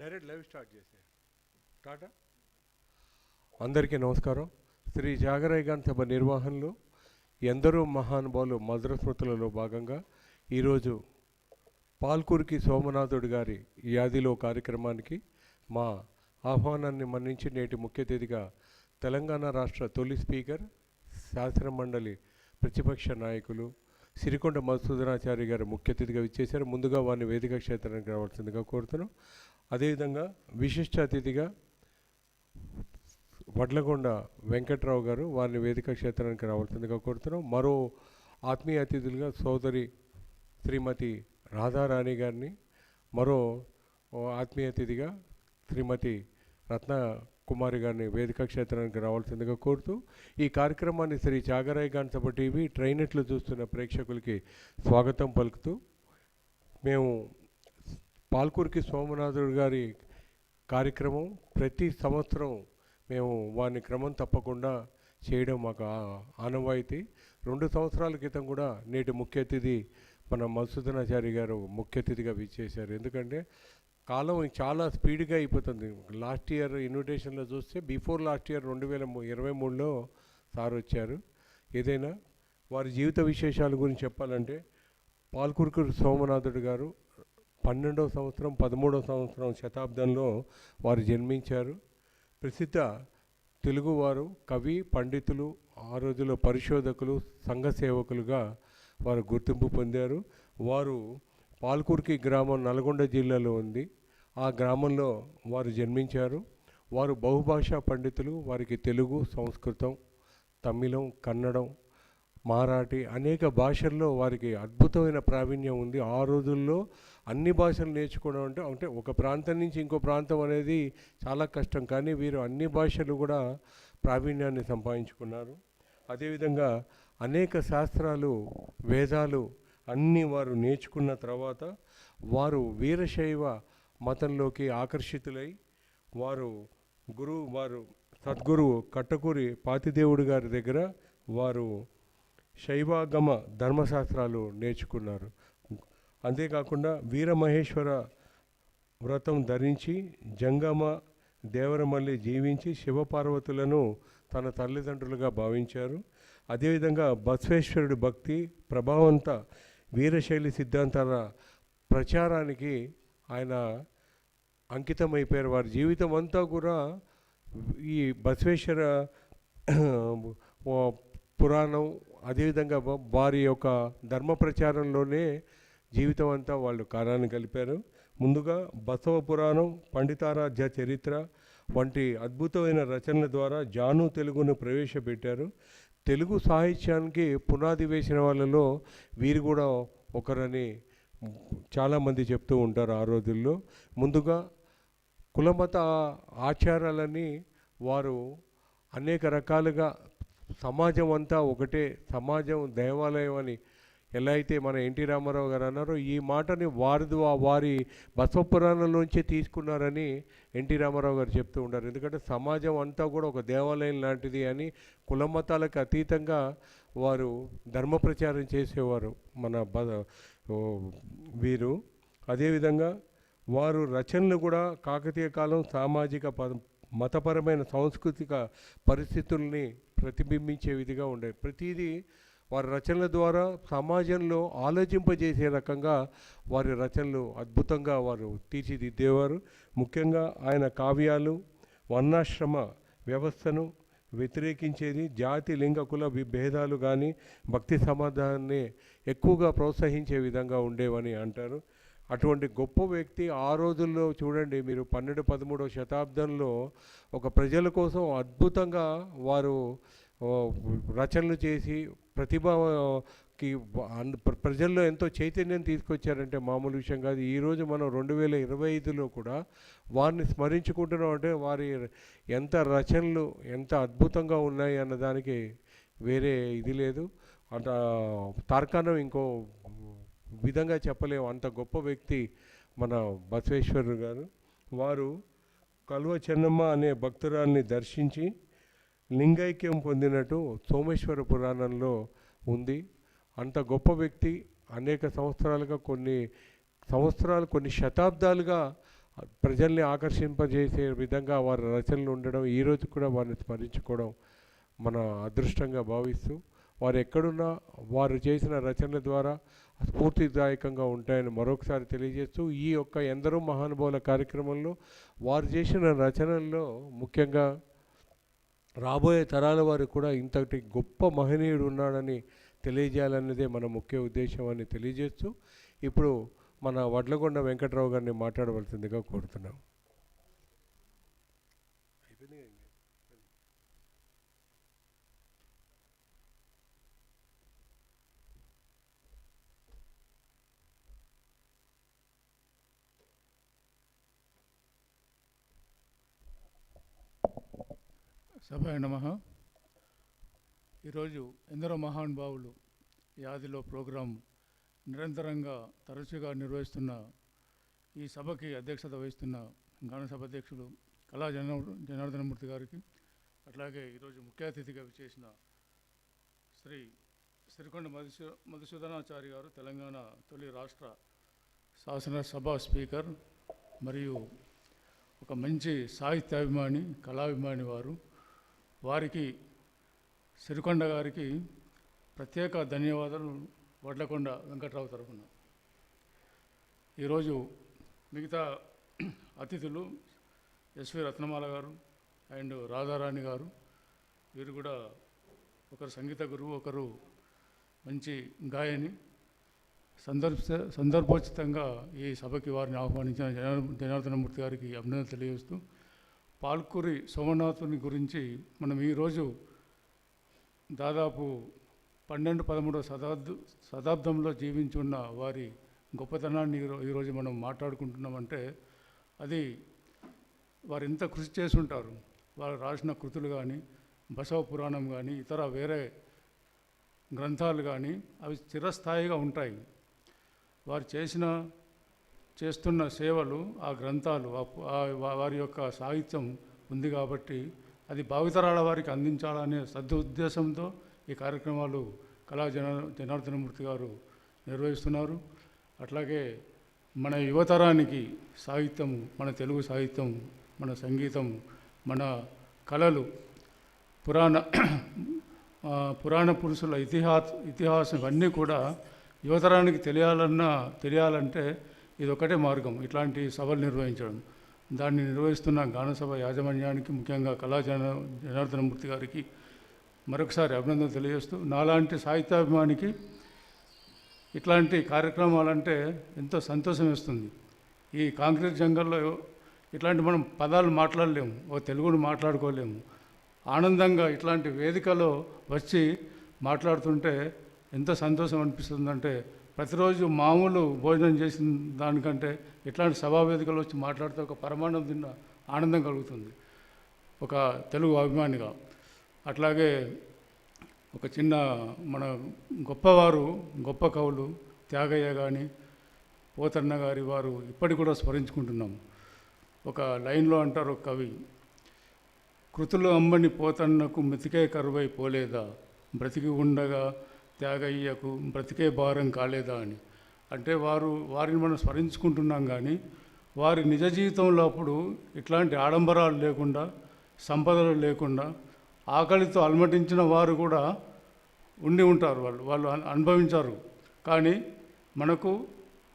Direct live start చేసే టాటా? అందరికీ నమస్కారం. శ్రీ జాగరయ్యగాన్ సభ నిర్వహణలో ఎందరో మహానుభావులు మధుర స్మృతులలో భాగంగా ఈరోజు పాల్కూరికి సోమనాథుడు గారి యాదిలో కార్యక్రమానికి మా ఆహ్వానాన్ని మన్నించి నేటి ముఖ్య అతిథిగా తెలంగాణ రాష్ట్ర తొలి స్పీకర్ శాసనమండలి ప్రతిపక్ష నాయకులు సిరికొండ మధుసూదనాచారి గారు ముఖ్య అతిథిగా ఇచ్చేశారు ముందుగా వారిని వేదిక క్షేత్రానికి రావాల్సిందిగా కోరుతున్నాం. అదేవిధంగా విశిష్ట అతిథిగా వడ్లగొండ వెంకట్రావు గారు వారిని వేదిక క్షేత్రానికి రావాల్సిందిగా కోరుతున్నాం. మరో ఆత్మీయ అతిథులుగా సోదరి శ్రీమతి రాధారాణి గారిని మరో ఆత్మీయ అతిథిగా శ్రీమతి రత్న కుమారి గారిని వేదిక క్షేత్రానికి రావాల్సిందిగా కోరుతూ ఈ కార్యక్రమాన్ని శ్రీ చాగరాయ్ గాన్సభ టీవీ ట్రైనెట్లు చూస్తున్న ప్రేక్షకులకి స్వాగతం పలుకుతూ మేము పాల్కూరికి సోమనాథుడు గారి కార్యక్రమం ప్రతి సంవత్సరం మేము వారిని క్రమం తప్పకుండా చేయడం మాకు ఆనవాయితీ. రెండు సంవత్సరాల క్రితం కూడా నేటి ముఖ్య అతిథి మన మధుసూదనాచారి గారు ముఖ్య అతిథిగా విచ్చేశారు. ఎందుకంటే కాలం చాలా స్పీడ్గా అయిపోతుంది. లాస్ట్ ఇయర్ ఇన్విటేషన్లో చూస్తే బిఫోర్ లాస్ట్ ఇయర్ రెండు వేల ఇరవై మూడులో సార్ వచ్చారు. ఏదైనా వారి జీవిత విశేషాల గురించి చెప్పాలంటే పాల్కురుకు సోమనాథుడు గారు పన్నెండవ సంవత్సరం పదమూడవ సంవత్సరం శతాబ్దంలో వారు జన్మించారు. ప్రసిద్ధ తెలుగువారు కవి పండితులు ఆ రోజుల్లో పరిశోధకులు సంఘ సేవకులుగా వారు గుర్తింపు పొందారు. వారు పాల్కుర్కి గ్రామం నల్గొండ జిల్లాలో ఉంది. ఆ గ్రామంలో వారు జన్మించారు. వారు బహుభాషా పండితులు వారికి తెలుగు సంస్కృతం తమిళం కన్నడం మారాఠీ అనేక భాషల్లో వారికి అద్భుతమైన ప్రావీణ్యం ఉంది. ఆ రోజుల్లో అన్ని భాషలు నేర్చుకోవడం అంటే అంటే ఒక ప్రాంతం నుంచి ఇంకో ప్రాంతం అనేది చాలా కష్టం. కానీ వీరు అన్ని భాషలు కూడా ప్రావీణ్యాన్ని సంపాదించుకున్నారు. అదేవిధంగా అనేక శాస్త్రాలు వేదాలు అన్నీ వారు నేర్చుకున్న తర్వాత వారు వీరశైవ మతంలోకి ఆకర్షితులై వారు గురువు వారు సద్గురువు కట్టకూరి పాతిదేవుడు గారి దగ్గర వారు శైవాగమ ధర్మశాస్త్రాలు నేర్చుకున్నారు. అంతేకాకుండా వీరమహేశ్వర వ్రతం ధరించి జంగమ దేవరమల్లి జీవించి శివపార్వతులను తన తల్లిదండ్రులుగా భావించారు. అదేవిధంగా బసవేశ్వరుడి భక్తి ప్రభావంత వీరశైలి సిద్ధాంతాల ప్రచారానికి ఆయన అంకితమైపోయారు. వారి జీవితం అంతా కూడా ఈ బసవేశ్వర పురాణం అదేవిధంగా వారి యొక్క ధర్మ ప్రచారంలోనే జీవితం అంతా వాళ్ళు కారాన్ని కలిపారు ముందుగా బసవ పురాణం పండితారాధ్య చరిత్ర వంటి అద్భుతమైన రచనల ద్వారా జాను తెలుగును ప్రవేశపెట్టారు. తెలుగు సాహిత్యానికి పునాది వేసిన వాళ్ళలో వీరు కూడా ఒకరని చాలామంది చెప్తూ ఉంటారు ఆ రోజుల్లో. ముందుగా కులమత ఆచారాలని వారు అనేక రకాలుగా సమాజం అంతా ఒకటే సమాజం దేవాలయం అని ఎలా అయితే మన ఎన్టీ రామారావు గారు అన్నారో ఈ మాటని వారి వారి బసవపురాణంలోంచే తీసుకున్నారని ఎన్టీ రామారావు గారు చెప్తూ ఉంటారు ఎందుకంటే సమాజం అంతా కూడా ఒక దేవాలయం లాంటిది అని కుల మతాలకు అతీతంగా వారు ధర్మ ప్రచారం చేసేవారు మన బ వీరు. అదేవిధంగా వారు రచనలు కూడా కాకతీయ కాలం సామాజిక ప మతపరమైన సాంస్కృతిక పరిస్థితుల్ని ప్రతిబింబించే విధిగా ఉండేవి ప్రతిదీ వారి రచనల ద్వారా సమాజంలో ఆలోచింపజేసే రకంగా వారి రచనలు అద్భుతంగా వారు తీర్చిదిద్దేవారు. ముఖ్యంగా ఆయన కావ్యాలు వర్ణాశ్రమ వ్యవస్థను వ్యతిరేకించేది జాతి లింగ కుల విభేదాలు కానీ భక్తి సమాధానాన్ని ఎక్కువగా ప్రోత్సహించే విధంగా ఉండేవని అంటారు. అటువంటి గొప్ప వ్యక్తి ఆ రోజుల్లో చూడండి మీరు పన్నెండు పదమూడవ శతాబ్దంలో ఒక ప్రజల కోసం అద్భుతంగా వారు రచనలు చేసి ప్రతిభకి ప్రజల్లో ఎంతో చైతన్యం తీసుకొచ్చారంటే మామూలు విషయం కాదు. ఈరోజు మనం రెండు వేల ఇరవై ఐదులో కూడా వారిని స్మరించుకుంటున్నాం అంటే వారి ఎంత రచనలు ఎంత అద్భుతంగా ఉన్నాయి అన్నదానికి వేరే ఇది లేదు. అంత తార్కాణం ఇంకో విధంగా చెప్పలేము అంత గొప్ప వ్యక్తి మన బసవేశ్వరుడు గారు. వారు కల్వ చెన్నమ్మ అనే భక్తురాల్ని దర్శించి లింగైక్యం పొందినట్టు సోమేశ్వర పురాణంలో ఉంది. అంత గొప్ప వ్యక్తి అనేక సంవత్సరాలుగా కొన్ని సంవత్సరాలు కొన్ని శతాబ్దాలుగా ప్రజల్ని ఆకర్షింపజేసే విధంగా వారి రచనలు ఉండడం ఈరోజు కూడా వారిని స్మరించుకోవడం మన అదృష్టంగా భావిస్తూ వారు ఎక్కడున్నా వారు చేసిన రచనల ద్వారా స్ఫూర్తిదాయకంగా ఉంటాయని మరొకసారి తెలియజేస్తూ ఈ యొక్క ఎందరో మహానుభావుల కార్యక్రమంలో వారు చేసిన రచనల్లో ముఖ్యంగా రాబోయే తరాల వారు కూడా ఇంతటి గొప్ప మహనీయుడు ఉన్నాడని తెలియజేయాలన్నదే మన ముఖ్య ఉద్దేశం అని తెలియజేస్తూ ఇప్పుడు మన వడ్లగొండ వెంకట్రావు గారిని మాట్లాడవలసిందిగా కోరుతున్నాం. సభాయ నమ. ఈరోజు ఎందరో మహానుభావులు యాదిలో ప్రోగ్రాం నిరంతరంగా తరచుగా నిర్వహిస్తున్న ఈ సభకి అధ్యక్షత వహిస్తున్న గానసభ అధ్యక్షులు కళా జన జనార్దనమూర్తి గారికి అట్లాగే ఈరోజు ముఖ్య అతిథిగా విచేసిన శ్రీ శ్రీకొండ మధుసూ మధుసూదనాచారి గారు తెలంగాణ తొలి రాష్ట్ర శాసనసభ స్పీకర్ మరియు ఒక మంచి సాహిత్యాభిమాని కళాభిమాని వారు. వారికి సిరికొండ గారికి ప్రత్యేక ధన్యవాదాలు వడ్లకొండ వెంకట్రావు తరఫున ఈరోజు మిగతా అతిథులు ఎస్వి రత్నమాల గారు అండ్ రాధారాణి గారు వీరు కూడా ఒకరు సంగీత గురువు ఒకరు మంచి గాయని. సందర్భ సందర్భోచితంగా ఈ సభకి వారిని ఆహ్వానించిన జనార్- జనార్దనమూర్తి గారికి అభినందన తెలియజేస్తూ పాల్కూరి సోమనాథుని గురించి మనం ఈరోజు దాదాపు పన్నెండు పదమూడవ శతాబ్ద శతాబ్దంలో జీవించి ఉన్న వారి గొప్పతనాన్ని ఈరోజు మనం మాట్లాడుకుంటున్నామంటే అది వారు ఎంత కృషి చేసి ఉంటారు వారు రాసిన కృతులు కానీ బసవ పురాణం కానీ ఇతర వేరే గ్రంథాలు కానీ అవి చిరస్థాయిగా ఉంటాయి. వారు చేసిన చేస్తున్న సేవలు ఆ గ్రంథాలు వారి యొక్క సాహిత్యం ఉంది కాబట్టి అది భావితరాల వారికి అందించాలనే సదుద్దేశంతో ఈ కార్యక్రమాలు కళా జన జనార్దనమూర్తి గారు నిర్వహిస్తున్నారు. అట్లాగే మన యువతరానికి సాహిత్యం మన తెలుగు సాహిత్యం మన సంగీతం మన కళలు పురాణ పురాణ పురుషుల ఇతిహాస ఇతిహాసం ఇవన్నీ కూడా యువతరానికి తెలియాలన్నా తెలియాలంటే ఇది ఒకటే మార్గం ఇట్లాంటి సభలు నిర్వహించడం. దాన్ని నిర్వహిస్తున్న గానసభ యాజమాన్యానికి ముఖ్యంగా కళా జన జనార్దనమూర్తి గారికి మరొకసారి అభినందన తెలియజేస్తూ నాలాంటి సాహిత్యాభిమానికి ఇట్లాంటి కార్యక్రమాలంటే ఎంతో సంతోషం ఇస్తుంది ఈ కాంక్రీట్ జంగల్లో ఇట్లాంటి మనం పదాలు మాట్లాడలేము ఓ తెలుగును మాట్లాడుకోలేము. ఆనందంగా ఇట్లాంటి వేదికలో వచ్చి మాట్లాడుతుంటే ఎంత సంతోషం అనిపిస్తుందంటే ప్రతిరోజు మామూలు భోజనం చేసిన దానికంటే ఇట్లాంటి సభావేదికలు వచ్చి మాట్లాడితే ఒక పరమాణం తిన్న ఆనందం కలుగుతుంది. ఒక తెలుగు అభిమానిగా. అట్లాగే ఒక చిన్న మన గొప్పవారు గొప్ప కవులు త్యాగయ్య కానీ పోతన్న గారి వారు ఇప్పటికి కూడా స్మరించుకుంటున్నాం. ఒక లైన్లో అంటారు ఒక కవి కృతులు అమ్మని పోతన్నకు మెతికే కరువై పోలేదా? బ్రతికి ఉండగా త్యాగయ్యకు బ్రతికే భారం కాలేదా అని. అంటే వారు వారిని మనం స్మరించుకుంటున్నాం కానీ వారి నిజ జీవితంలో అప్పుడు ఇట్లాంటి ఆడంబరాలు లేకుండా సంపదలు లేకుండా ఆకలితో అలమటించిన వారు కూడా ఉండి ఉంటారు వాళ్ళు వాళ్ళు అనుభవించారు. కానీ మనకు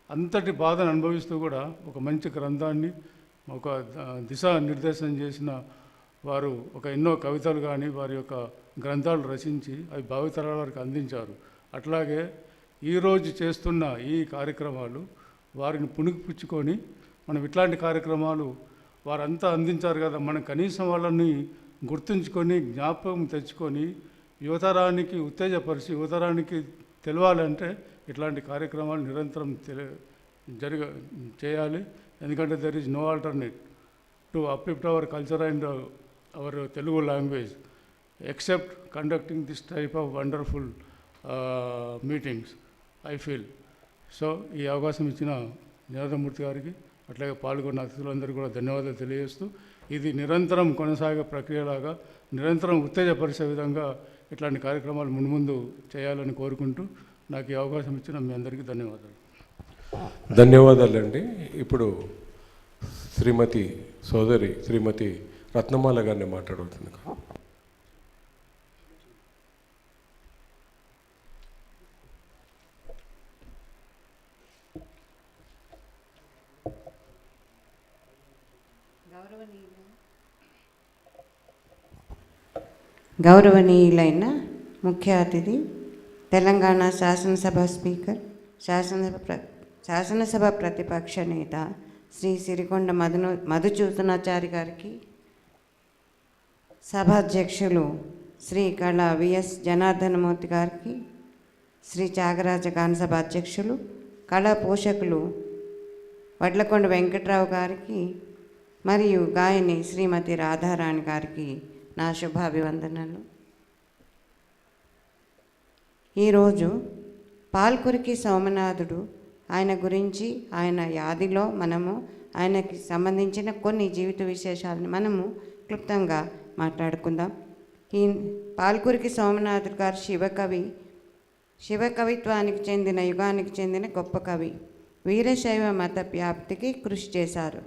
అంతటి బాధను అనుభవిస్తూ కూడా ఒక మంచి గ్రంథాన్ని ఒక దిశ నిర్దేశం చేసిన వారు ఒక ఎన్నో కవితలు కానీ వారి యొక్క గ్రంథాలు రచించి అవి భావితరాల వారికి అందించారు. అట్లాగే ఈరోజు చేస్తున్న ఈ కార్యక్రమాలు వారిని పుణికిపుచ్చుకొని మనం ఇట్లాంటి కార్యక్రమాలు వారంతా అందించారు కదా మనం కనీసం వాళ్ళని గుర్తుంచుకొని జ్ఞాపకం తెచ్చుకొని యువతరానికి ఉత్తేజపరిచి యువతరానికి తెలవాలంటే ఇట్లాంటి కార్యక్రమాలు నిరంతరం తెలి జరగ చేయాలి. ఎందుకంటే there is no alternate to uplift our culture and our Telugu language except conducting this type of uh, meetings I feel so ఈ అవకాశం ఇచ్చిన జనార్దమూర్తి గారికి అట్లాగే పాల్గొన్న అతిథులందరికీ కూడా ధన్యవాదాలు తెలియజేస్తూ ఇది నిరంతరం కొనసాగే ప్రక్రియలాగా నిరంతరం ఉత్తేజపరిచే విధంగా ఇట్లాంటి కార్యక్రమాలు మున్ముందు చేయాలని కోరుకుంటూ నాకు ఈ అవకాశం ఇచ్చిన మీ అందరికీ ధన్యవాదాలు. ధన్యవాదాలండి. ఇప్పుడు శ్రీమతి సోదరి శ్రీమతి రత్నమాల గారిని మాట్లాడుతున్నాను. గౌరవనీయులైన ముఖ్య అతిథి తెలంగాణ శాసనసభ స్పీకర్ శాసనసభ ప్ర శాసనసభ ప్రతిపక్ష నేత శ్రీ సిరికొండ మధును మధుచూతనాచారి గారికి సభాధ్యక్షులు శ్రీ కళ విఎస్ జనార్దనమూర్తి గారికి శ్రీ త్యాగరాజ గానసభ అధ్యక్షులు కళా పోషకులు వడ్లకొండ వెంకట్రావు గారికి మరియు గాయని శ్రీమతి రాధారాణి గారికి నా శుభాభివందనలు. ఈరోజు పాల్కురికి సోమనాథుడు ఆయన గురించి ఆయన యాదిలో మనము ఆయనకి సంబంధించిన కొన్ని జీవిత విశేషాలను మనము క్లుప్తంగా మాట్లాడుకుందాం. ఈ పాల్కురికి సోమనాథుడు గారు శివకవి శివకవిత్వానికి చెందిన యుగానికి చెందిన గొప్ప కవి. వీరశైవ మత వ్యాప్తికి కృషి చేశారు.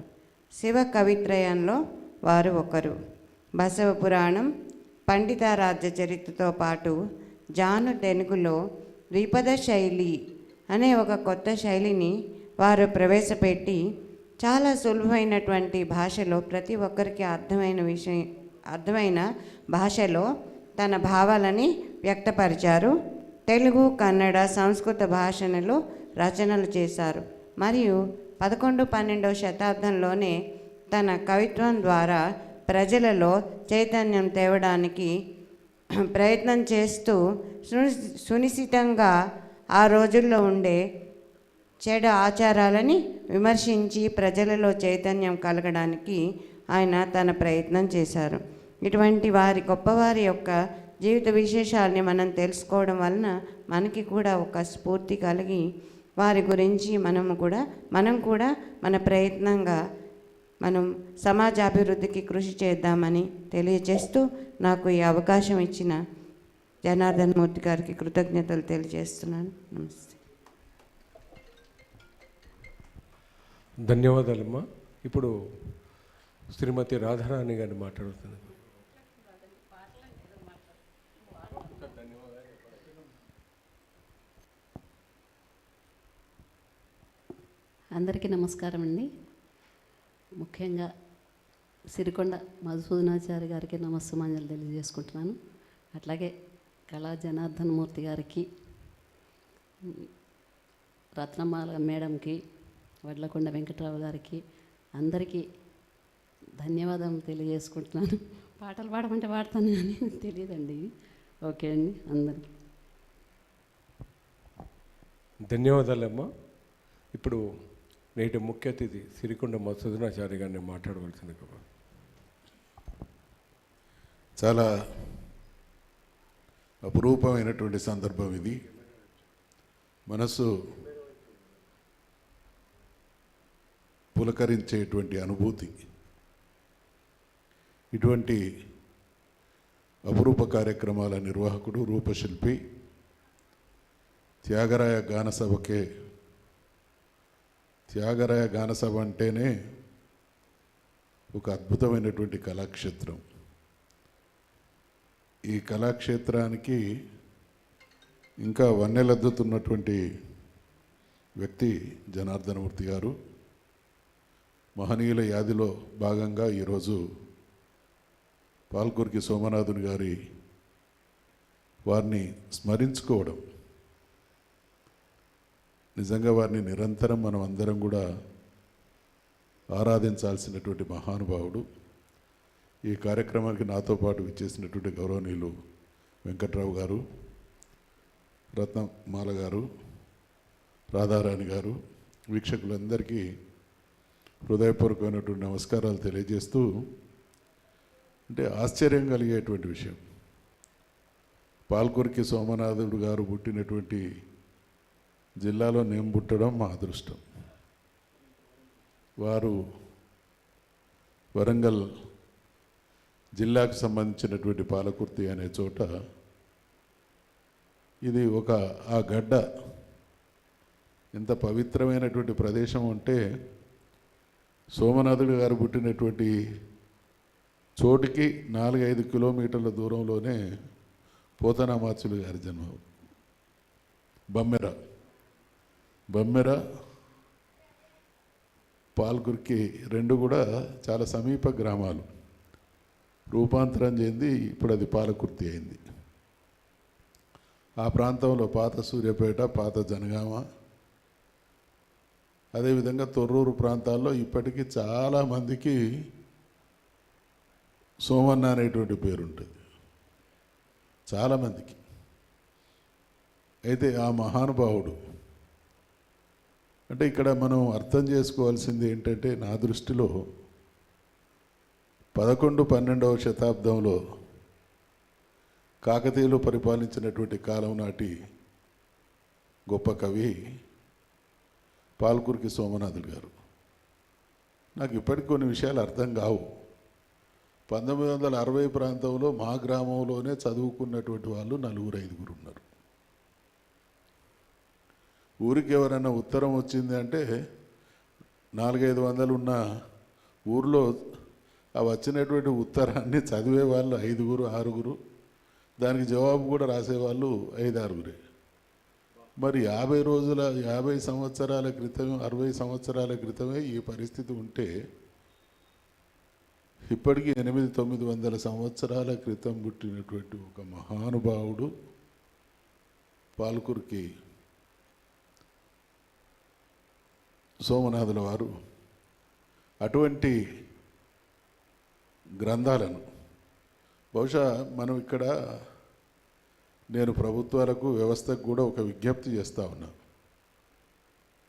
శివ కవిత్రయంలో వారు ఒకరు. బసవ పురాణం పండితారాజ్య చరిత్రతో పాటు జాను తెనుగులో ద్విపద శైలి అనే ఒక కొత్త శైలిని వారు ప్రవేశపెట్టి చాలా సులభమైనటువంటి భాషలో ప్రతి ఒక్కరికి అర్థమైన విషయం అర్థమైన భాషలో తన భావాలని వ్యక్తపరిచారు. తెలుగు కన్నడ సంస్కృత భాషలలో రచనలు చేశారు. మరియు పదకొండు పన్నెండవ శతాబ్దంలోనే తన కవిత్వం ద్వారా ప్రజలలో చైతన్యం తేవడానికి ప్రయత్నం చేస్తూ సునిశ్చితంగా ఆ రోజుల్లో ఉండే చెడు ఆచారాలని విమర్శించి ప్రజలలో చైతన్యం కలగడానికి ఆయన తన ప్రయత్నం చేశారు. ఇటువంటి వారి గొప్పవారి యొక్క జీవిత విశేషాలని మనం తెలుసుకోవడం వలన మనకి కూడా ఒక స్ఫూర్తి కలిగి వారి గురించి మనము కూడా మనం కూడా మన ప్రయత్నంగా మనం సమాజాభివృద్ధికి కృషి చేద్దామని తెలియజేస్తూ నాకు ఈ అవకాశం ఇచ్చిన జనార్దన్ మూర్తి గారికి కృతజ్ఞతలు తెలియజేస్తున్నాను. నమస్తే. ధన్యవాదాలమ్మా. ఇప్పుడు శ్రీమతి రాధారాణి గారిని మాట్లాడుతుంది అందరికీ నమస్కారం అండి ముఖ్యంగా సిరికొండ మధుసూదనాచారి గారికి నమస్సుమాంజలు తెలియజేసుకుంటున్నాను. అట్లాగే కళా జనార్దన్ మూర్తి గారికి రత్నమాల మేడంకి వడ్లకొండ వెంకట్రావు గారికి అందరికీ ధన్యవాదం తెలియజేసుకుంటున్నాను. పాటలు పాడమంటే పాడతాను కానీ తెలియదండి. ఓకే అండి అందరికీ. ధన్యవాదాలమ్మా. ఇప్పుడు నేటి ముఖ్య అతిథి సిరికొండ మధుసూదనాచారి గారిని మాట్లాడవలసింది చాలా అపురూపమైనటువంటి సందర్భం ఇది. మనసు పులకరించేటువంటి అనుభూతి. ఇటువంటి అపురూప కార్యక్రమాల నిర్వాహకుడు రూపశిల్పి త్యాగరాయ గానసభకే త్యాగరాయ గానసభ అంటేనే ఒక అద్భుతమైనటువంటి కళాక్షేత్రం. ఈ కళాక్షేత్రానికి ఇంకా వన్నెలద్దుతున్నటువంటి వ్యక్తి జనార్దనమూర్తి గారు. మహనీయుల యాదిలో భాగంగా ఈరోజు పాల్కురికి సోమనాథుని గారి వారిని స్మరించుకోవడం నిజంగా వారిని నిరంతరం మనం అందరం కూడా ఆరాధించాల్సినటువంటి మహానుభావుడు. ఈ కార్యక్రమానికి నాతో పాటు విచ్చేసినటువంటి గౌరవనీయులు వెంకట్రావు గారు రత్నమాల గారు రాధారాణి గారు వీక్షకులందరికీ హృదయపూర్వకమైనటువంటి నమస్కారాలు తెలియజేస్తూ అంటే ఆశ్చర్యం కలిగేటువంటి విషయం. పాల్కురికి సోమనాథుడు గారు పుట్టినటువంటి జిల్లాలో నేను పుట్టడం మా అదృష్టం. వారు వరంగల్ జిల్లాకు సంబంధించినటువంటి పాలకుర్తి అనే చోట ఇది ఒక ఆ గడ్డ ఎంత పవిత్రమైనటువంటి ప్రదేశం అంటే సోమనాథుడు గారు పుట్టినటువంటి చోటికి నాలుగైదు కిలోమీటర్ల దూరంలోనే పోతనామాచులు గారి జన్మ. బమ్మెర. బమ్మెర పాల్గురికి రెండు కూడా చాలా సమీప గ్రామాలు. రూపాంతరం చెంది ఇప్పుడు అది పాలకుర్తి అయింది. ఆ ప్రాంతంలో పాత సూర్యాపేట పాత జనగామ అదేవిధంగా తొర్రూరు ప్రాంతాల్లో ఇప్పటికీ చాలామందికి సోమన్న అనేటువంటి పేరు ఉంటుంది. చాలామందికి అయితే ఆ మహానుభావుడు అంటే ఇక్కడ మనం అర్థం చేసుకోవాల్సింది ఏంటంటే నా దృష్టిలో పదకొండు పన్నెండవ శతాబ్దంలో కాకతీయులు పరిపాలించినటువంటి కాలం నాటి గొప్ప కవి పాల్కురికి సోమనాథుడు గారు. నాకు ఇప్పటికి కొన్ని విషయాలు అర్థం కావు. పంతొమ్మిది వందల అరవై ప్రాంతంలో మా గ్రామంలోనే చదువుకున్నటువంటి వాళ్ళు నలుగురు ఐదుగురు ఉన్నారు. ఊరికి ఎవరైనా ఉత్తరం వచ్చింది అంటే నాలుగైదు వందలు ఉన్న ఊర్లో ఆ వచ్చినటువంటి ఉత్తరాన్ని చదివే వాళ్ళు ఐదుగురు ఆరుగురు. దానికి జవాబు కూడా రాసేవాళ్ళు ఐదు ఆరుగురే మరి యాభై రోజుల యాభై సంవత్సరాల క్రితం అరవై సంవత్సరాల క్రితమే ఈ పరిస్థితి ఉంటే ఇప్పటికీ ఎనిమిది తొమ్మిది వందల సంవత్సరాల క్రితం పుట్టినటువంటి ఒక మహానుభావుడు పాల్కురికి సోమనాథుల వారు అటువంటి గ్రంథాలను బహుశా మనం ఇక్కడ నేను ప్రభుత్వాలకు వ్యవస్థకు కూడా ఒక విజ్ఞప్తి చేస్తూ ఉన్నా.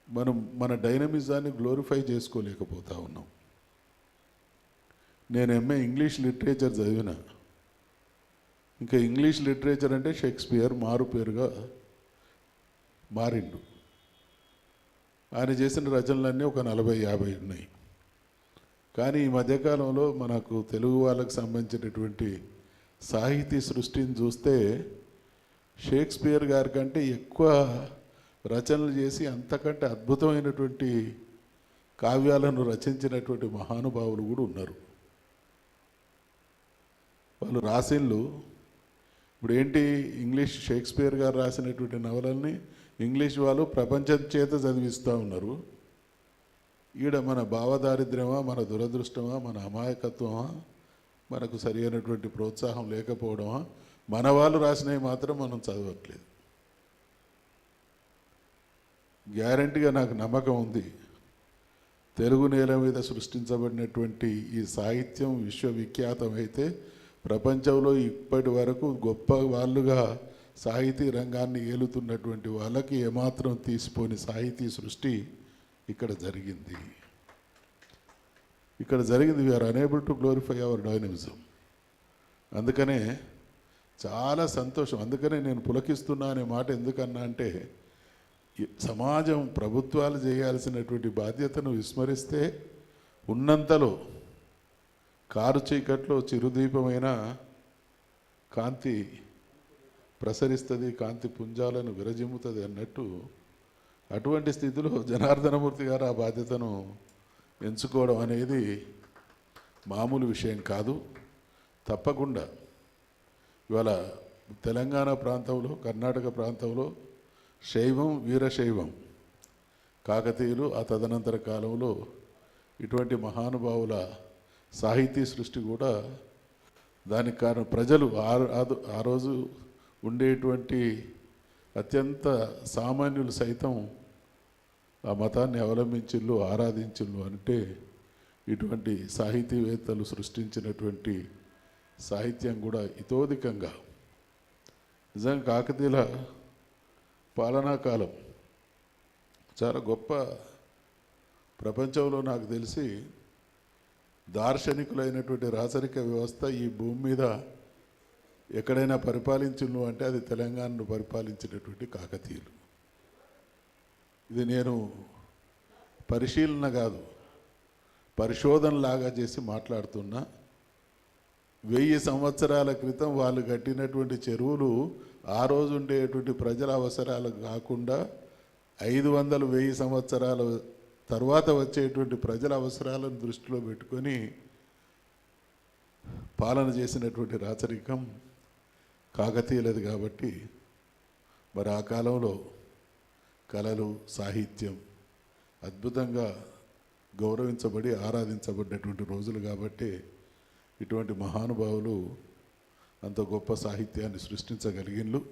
మనం మన డైనమిజాన్ని గ్లోరిఫై చేసుకోలేకపోతా ఉన్నాం. నేను ఎంఏ ఇంగ్లీష్ లిటరేచర్ చదివిన ఇంకా ఇంగ్లీష్ లిటరేచర్ అంటే షేక్స్పియర్ మారు పేరుగా మారిండు. ఆయన చేసిన రచనలన్నీ ఒక నలభై యాభై ఉన్నాయి. కానీ ఈ మధ్యకాలంలో మనకు తెలుగు వాళ్ళకు సంబంధించినటువంటి సాహితీ సృష్టిని చూస్తే షేక్స్పియర్ గారి కంటే ఎక్కువ రచనలు చేసి అంతకంటే అద్భుతమైనటువంటి కావ్యాలను రచించినటువంటి మహానుభావులు కూడా ఉన్నారు. వాళ్ళు రాసిళ్ళు. ఇప్పుడు ఏంటి ఇంగ్లీష్ షేక్స్పియర్ గారు రాసినటువంటి నవలల్ని ఇంగ్లీష్ వాళ్ళు ప్రపంచం చేత చదివిస్తూ ఉన్నారు. ఈడ మన భావదారిద్ర్యమా మన దురదృష్టమా మన అమాయకత్వమా మనకు సరి అయినటువంటి ప్రోత్సాహం లేకపోవడమా మన వాళ్ళు రాసినవి మాత్రం మనం చదవట్లేదు. గ్యారంటీగా నాకు నమ్మకం ఉంది. తెలుగు నేల మీద సృష్టించబడినటువంటి ఈ సాహిత్యం విశ్వవిఖ్యాతం అయితే ప్రపంచంలో ఇప్పటి వరకు గొప్ప వాళ్ళుగా సాహితీ రంగాన్ని ఏలుతున్నటువంటి వాళ్ళకి ఏమాత్రం తీసిపోని సాహితీ సృష్టి ఇక్కడ జరిగింది. ఇక్కడ జరిగింది we are unable to glorify our dynamism అందుకనే చాలా సంతోషం. అందుకనే నేను పులకిస్తున్నా అనే మాట ఎందుకన్నా అంటే సమాజం ప్రభుత్వాలు చేయాల్సినటువంటి బాధ్యతను విస్మరిస్తే ఉన్నంతలో కారు చీకట్లో చిరుదీపమైన కాంతి ప్రసరిస్తుంది కాంతి పుంజాలను విరజిమ్ముతుంది అన్నట్టు అటువంటి స్థితిలో జనార్దనమూర్తి గారు ఆ బాధ్యతను ఎంచుకోవడం అనేది మామూలు విషయం కాదు. తప్పకుండా ఇవాళ తెలంగాణ ప్రాంతంలో కర్ణాటక ప్రాంతంలో శైవం వీరశైవం కాకతీయులు ఆ తదనంతర కాలంలో ఇటువంటి మహానుభావుల సాహితీ సృష్టి కూడా దానికి కారణం ప్రజలు. ఆ ఆ రోజు ఉండేటువంటి అత్యంత సామాన్యులు సైతం ఆ మతాన్ని అవలంబించిళ్ళు ఆరాధించిళ్ళు అంటే ఇటువంటి సాహితీవేత్తలు సృష్టించినటువంటి సాహిత్యం కూడా ఇతోధికంగా. నిజంగా కాకతీయుల పాలనాకాలం చాలా గొప్ప ప్రపంచంలో నాకు తెలిసి దార్శనికులైనటువంటి రాచరిక వ్యవస్థ ఈ భూమి మీద ఎక్కడైనా పరిపాలించును అంటే అది తెలంగాణను పరిపాలించినటువంటి కాకతీయులు. ఇది నేను పరిశీలన కాదు పరిశోధనలాగా చేసి మాట్లాడుతున్నా. వెయ్యి సంవత్సరాల క్రితం వాళ్ళు కట్టినటువంటి చెరువులు ఆ రోజు ఉండేటువంటి ప్రజల అవసరాలు కాకుండా ఐదు వందలు వెయ్యి సంవత్సరాల తర్వాత వచ్చేటువంటి ప్రజల అవసరాలను దృష్టిలో పెట్టుకొని పాలన చేసినటువంటి రాచరికం కాకతీయులది కాబట్టి మరి ఆ కాలంలో కళలు సాహిత్యం అద్భుతంగా గౌరవించబడి ఆరాధించబడినటువంటి రోజులు కాబట్టి ఇటువంటి మహానుభావులు అంత గొప్ప సాహిత్యాన్ని సృష్టించగలిగిన్లు.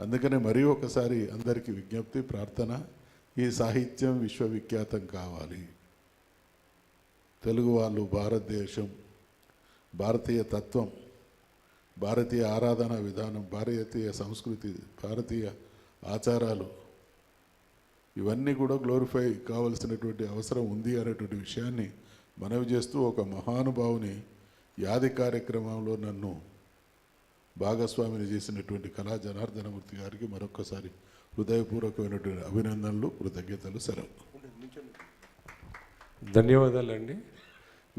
అందుకనే మరీ ఒకసారి అందరికీ విజ్ఞప్తి ప్రార్థన ఈ సాహిత్యం విశ్వవిఖ్యాతం కావాలి. తెలుగు వాళ్ళు భారతదేశం భారతీయ తత్వం భారతీయ ఆరాధన విధానం భారతీయ సంస్కృతి భారతీయ ఆచారాలు ఇవన్నీ కూడా గ్లోరిఫై కావలసినటువంటి అవసరం ఉంది అనేటువంటి విషయాన్ని మనవి చేస్తూ ఒక మహానుభావుని యాది కార్యక్రమంలో నన్ను భాగస్వామిని చేసినటువంటి కళా జనార్దనమూర్తి గారికి మరొక్కసారి హృదయపూర్వకమైనటువంటి అభినందనలు కృతజ్ఞతలు సెలవు. ధన్యవాదాలండి.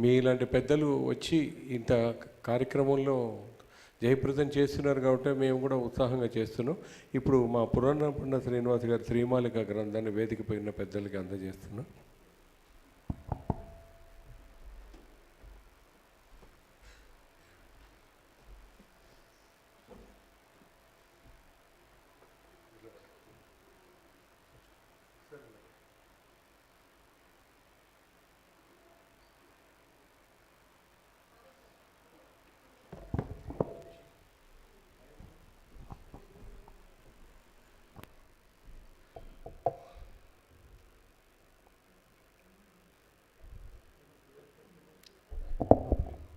మీ ఇలాంటి పెద్దలు వచ్చి ఇంత కార్యక్రమంలో జయప్రదం చేస్తున్నారు కాబట్టి మేము కూడా ఉత్సాహంగా చేస్తున్నాం. ఇప్పుడు మా పురాణ శ్రీనివాస్ గారి శ్రీమాలిక గ్రంథాన్ని వేదిక పైన పెద్దలకి అందజేస్తున్నాం.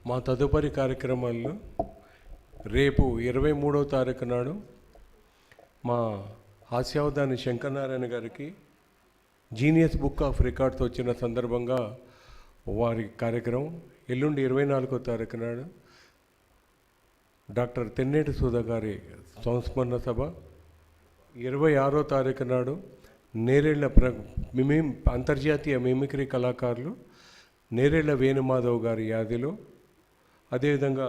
మా తదుపరి కార్యక్రమాల్లో రేపు ఇరవై మూడవ తారీఖు నాడు మా హాస్యావధాని శంకరనారాయణ గారికి జీనియస్ బుక్ ఆఫ్ రికార్డ్స్ వచ్చిన సందర్భంగా వారి కార్యక్రమం ఎల్లుండి ఇరవై నాలుగో తారీఖు నాడు డాక్టర్ తెన్నేటి సుధా గారి సంస్మరణ సభ. ఇరవై ఆరో తారీఖు నాడు నేరేళ్ళ ప్ర మిమి అంతర్జాతీయ మిమిక్రీ కళాకారులు నేరేళ్ళ వేణుమాధవ్ గారి యాదిలో అదేవిధంగా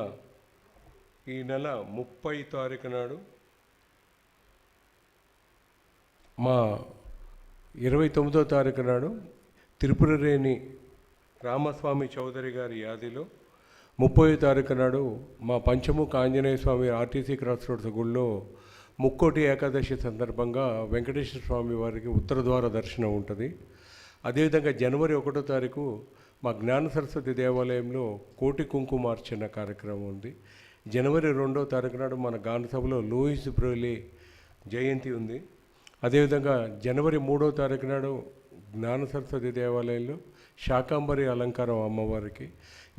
ఈ నెల ముప్పై తారీఖు నాడు మా ఇరవై తొమ్మిదో తారీఖు నాడు త్రిపురరేణి రామస్వామి చౌదరి గారి యాదిలో ముప్పై తారీఖు నాడు మా Panchamukha Anjaneya Swamy RTC cross roads గుళ్ళో ముక్కోటి ఏకాదశి సందర్భంగా వెంకటేశ్వర స్వామి వారికి ఉత్తర ద్వార దర్శనం ఉంటుంది. అదేవిధంగా జనవరి ఒకటో తారీఖు మా జ్ఞాన సరస్వతి దేవాలయంలో కోటి కుంకుమార్చన కార్యక్రమం ఉంది. జనవరి రెండో తారీఖు నాడు మన గానసభలో లూయిస్ బ్రోలే జయంతి ఉంది. అదేవిధంగా జనవరి మూడో తారీఖు నాడు జ్ఞాన సరస్వతి దేవాలయంలో శాకాంబరి అలంకారం అమ్మవారికి.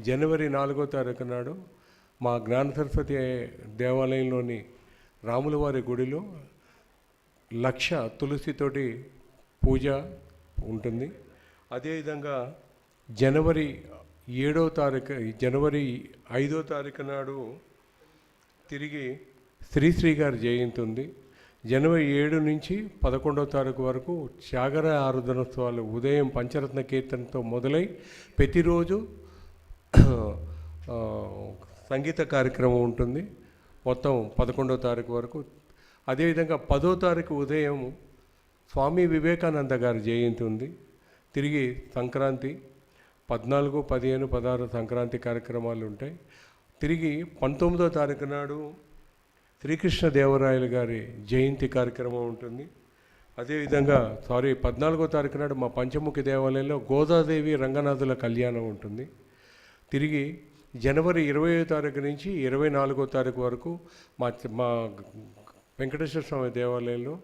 జనవరి నాలుగో తారీఖు నాడు మా జ్ఞాన సరస్వతి దేవాలయంలోని రాములవారి గుడిలో లక్ష తులసితోటి పూజ ఉంటుంది. అదేవిధంగా జనవరి ఏడో తారీఖు జనవరి ఐదో తారీఖు నాడు తిరిగి శ్రీశ్రీ గారి జయంతి ఉంది. జనవరి ఏడు నుంచి పదకొండవ తారీఖు వరకు త్యాగర ఆరుదనోత్సవాలు ఉదయం పంచరత్న కీర్తనతో మొదలై ప్రతిరోజు సంగీత కార్యక్రమం ఉంటుంది. మొత్తం పదకొండవ తారీఖు వరకు. అదేవిధంగా పదో తారీఖు ఉదయం స్వామి వివేకానంద గారి జయంతి ఉంది. తిరిగి సంక్రాంతి పద్నాలుగు పదిహేను పదహారు సంక్రాంతి కార్యక్రమాలు ఉంటాయి. తిరిగి పంతొమ్మిదో తారీఖు నాడు శ్రీకృష్ణదేవరాయలు గారి జయంతి కార్యక్రమం ఉంటుంది. అదేవిధంగా సారీ పద్నాలుగో తారీఖు నాడు మా పంచముఖి దేవాలయంలో గోదాదేవి రంగనాథుల కళ్యాణం ఉంటుంది. తిరిగి జనవరి ఇరవై తారీఖు నుంచి ఇరవై నాలుగో తారీఖు వరకు మా మా వెంకటేశ్వర స్వామి దేవాలయంలో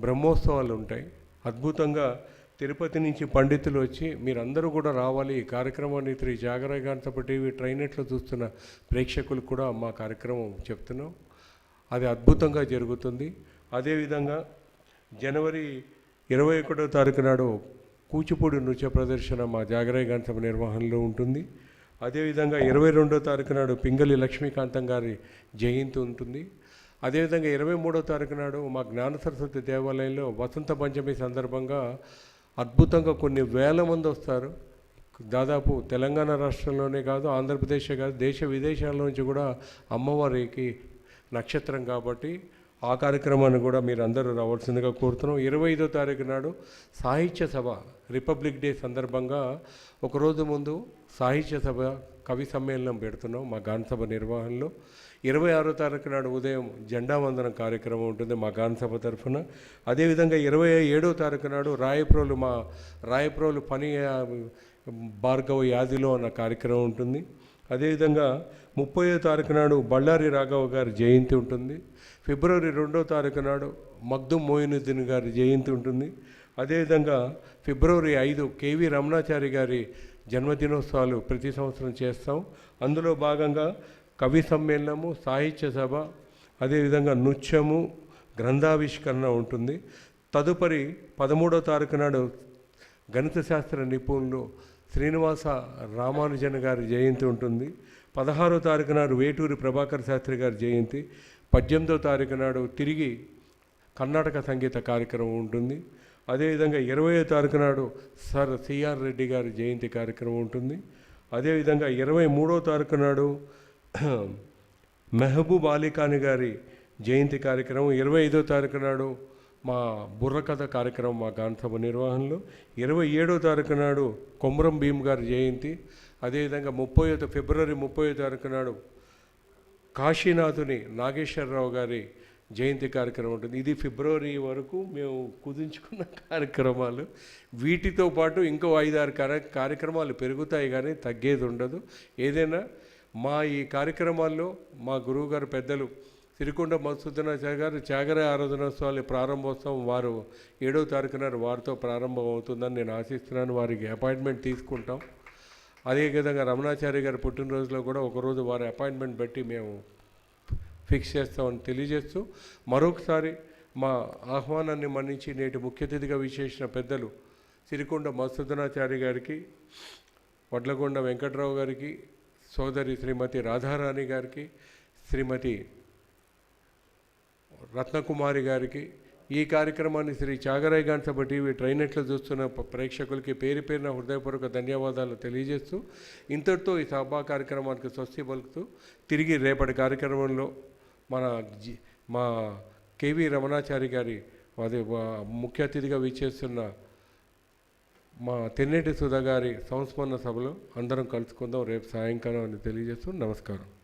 బ్రహ్మోత్సవాలు ఉంటాయి. అద్భుతంగా తిరుపతి నుంచి పండితులు వచ్చి మీరందరూ కూడా రావాలి. ఈ కార్యక్రమాన్ని త్రీ జాగరాయ్ టీవీ ట్రైనెట్లో చూస్తున్న ప్రేక్షకులు కూడా మా కార్యక్రమం చెప్తున్నాం. అది అద్భుతంగా జరుగుతుంది. అదేవిధంగా జనవరి ఇరవై ఒకటో తారీఖు నాడు కూచిపూడి నృత్య ప్రదర్శన మా జాగరాయ్ గాంతప నిర్వహణలో ఉంటుంది. అదేవిధంగా ఇరవై రెండో తారీఖు నాడు పింగళి లక్ష్మీకాంతం గారి జయంతి ఉంటుంది. అదేవిధంగా ఇరవై మూడో తారీఖు నాడు మా జ్ఞాన సరస్వతి దేవాలయంలో వసంత పంచమి సందర్భంగా అద్భుతంగా కొన్ని వేల మంది వస్తారు. దాదాపు తెలంగాణ రాష్ట్రంలోనే కాదు ఆంధ్రప్రదేశ్ కాదు దేశ విదేశాల నుంచి కూడా అమ్మవారికి నక్షత్రం కాబట్టి ఆ కార్యక్రమాన్ని కూడా మీరు అందరూ రావాల్సిందిగా కోరుతున్నాం. ఇరవై ఐదో తారీఖు నాడు సాహిత్య సభ రిపబ్లిక్ డే సందర్భంగా ఒకరోజు ముందు సాహిత్య సభ కవి సమ్మేళనం పెడుతున్నాం మా గానసభ నిర్వహణలో. ఇరవై ఆరో తారీఖు నాడు ఉదయం జెండా వందనం కార్యక్రమం ఉంటుంది మా గానసభ తరఫున. అదేవిధంగా ఇరవై ఏడో తారీఖు నాడు రాయప్రోలు మా రాయప్రోలు పని భార్గవ యాదిలో అన్న కార్యక్రమం ఉంటుంది. అదేవిధంగా ముప్పయో తారీఖు నాడు బళ్ళారి రాఘవ గారి జయంతి ఉంటుంది. ఫిబ్రవరి రెండో తారీఖు నాడు మగ్దు మోయినుద్దీన్ గారి జయంతి ఉంటుంది. అదేవిధంగా ఫిబ్రవరి ఐదు కేవి రమణాచారి గారి జన్మదినోత్సవాలు ప్రతి సంవత్సరం చేస్తాం. అందులో భాగంగా కవి సమ్మేళనము సాహిత్య సభ అదేవిధంగా నృత్యము గ్రంథావిష్కరణ ఉంటుంది. తదుపరి పదమూడో తారీఖు నాడు గణిత శాస్త్ర నిపుణులు శ్రీనివాస రామానుజన్ గారి జయంతి ఉంటుంది. పదహారో తారీఖు నాడు వేటూరి ప్రభాకర్ శాస్త్రి గారి జయంతి. పద్దెనిమిదో తారీఖు నాడు తిరిగి కర్ణాటక సంగీత కార్యక్రమం ఉంటుంది. అదేవిధంగా ఇరవయో తారీఖు నాడు సర్ సిఆర్ రెడ్డి గారి జయంతి కార్యక్రమం ఉంటుంది. అదేవిధంగా ఇరవై మూడో తారీఖు నాడు మెహబూబ్ అలీఖాన్ గారి జయంతి కార్యక్రమం. ఇరవై ఐదో తారీఖు నాడు మా బుర్రకథ కార్యక్రమం మా గానసభ నిర్వహణలో. ఇరవై ఏడో తారీఖు నాడు కొమరం భీమ్ గారి జయంతి. అదేవిధంగా ముప్పై ఫిబ్రవరి ముప్పై తారీఖు నాడు కాశీనాథుని నాగేశ్వరరావు గారి జయంతి కార్యక్రమం ఉంటుంది. ఇది ఫిబ్రవరి వరకు మేము కుదించుకున్న కార్యక్రమాలు. వీటితో పాటు ఇంకో ఐదారు కార్యక్రమాలు పెరుగుతాయి కానీ తగ్గేది ఉండదు. ఏదైనా మా ఈ కార్యక్రమాల్లో మా గురువుగారు పెద్దలు సిరికొండ మధుసూదనాచార్య గారు త్యాగరాయ ఆరాధనోత్సవాలు ప్రారంభోత్సవం వారు ఏడో తారీఖున వారితో ప్రారంభం అవుతుందని నేను ఆశిస్తున్నాను. వారికి అపాయింట్మెంట్ తీసుకుంటాం. అదేవిధంగా రమణాచార్య గారి పుట్టినరోజులో కూడా ఒకరోజు వారి అపాయింట్మెంట్ బట్టి మేము ఫిక్స్ చేస్తామని తెలియజేస్తూ మరొకసారి మా ఆహ్వానాన్ని మన్నించి నేటి ముఖ్య అతిథిగా విశేషించిన పెద్దలు సిరికొండ మధుసూదనాచార్య గారికి వడ్లకొండ వెంకట్రావు గారికి సోదరి శ్రీమతి రాధారాణి గారికి శ్రీమతి రత్నకుమారి గారికి ఈ కార్యక్రమాన్ని శ్రీ చాగరాయ్ గాన్ సభ టీవీ ట్రైనెట్లో చూస్తున్న ప్రేక్షకులకి పేరు పేరున హృదయపూర్వక ధన్యవాదాలు తెలియజేస్తూ ఇంతటితో ఈ సభా కార్యక్రమానికి స్వస్తి పలుకుతూ తిరిగి రేపటి కార్యక్రమంలో మన జి మా కేవీ రమణాచారి గారి అదే ముఖ్య అతిథిగా విచ్చేస్తున్న మా తెన్నేటి సుధా గారి సంస్మరణ సభలో అందరం కలుసుకుందాం. రేపు సాయంకాలం అని తెలియజేస్తూ నమస్కారం.